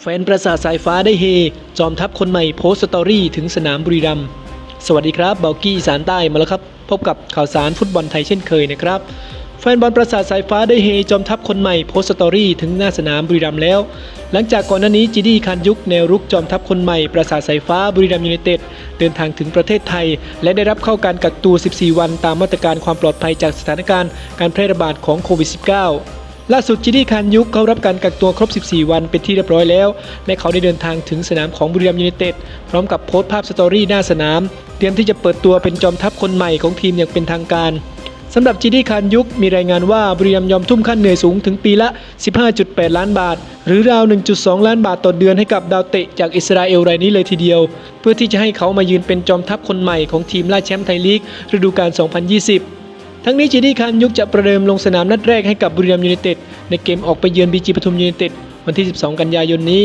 แฟนประสาทสายฟ้าได้เฮ จอมทัพคนใหม่โพสต์สตอรี่ถึงสนามบุรีรัมย์สวัสดีครับเบากี้สารใต้มาแล้วครับ พบกับข่าวสารฟุตบอลไทยเช่นเคยนะครับ แฟนบอลประสาทสายฟ้าได้เฮ จอมทัพคนใหม่โพสต์สตอรี่ถึงหน้าสนามบุรีรัมย์แล้ว หลังจากก่อนหน้านี้จีดี้คันยุคแนวรุกจอมทัพคนใหม่ประสาทสายฟ้าบุรีรัมย์ยูไนเต็ดเดินทางถึงประเทศไทย และได้รับเข้าการกักตัว 14 วัน ตามมาตรการความปลอดภัยจากสถานการณ์การแพร่ระบาดของโควิด -19 ล่าสุดจิดี้คันยุคเขารับการกักตัวครบ 14 วันเป็นที่เรียบร้อยแล้ว และเขาได้เดินทางถึงสนามของบุรีรัมย์ยูไนเต็ดพร้อมกับโพสต์ภาพสตอรี่หน้าสนาม เตรียมที่จะเปิดตัวเป็นจอมทัพคนใหม่ของทีมอย่างเป็นทางการสำหรับจีดี้คานยุคมีรายงานว่าบุรีรัมย์ยอมทุ่มค่าเหนื่อยสูงถึงปีละ 15.8 ล้านบาท หรือราว 1.2 ล้านบาทต่อเดือนให้กับดาวเตะจากอิสราเอลรายนี้เลยทีเดียว เพื่อที่จะให้เขามายืนเป็นจอมทัพคนใหม่ของทีมล่าแชมป์ไทยลีกฤดูกาล 2020 ทั้งนี้จีดี้คันยุคจะประเดิมลงสนามนัดแรกให้กับบุรีรัมย์ยูไนเต็ดในเกมออกไปเยือนบีจีปทุมยูไนเต็ดวันที่ 12 กันยายนนี้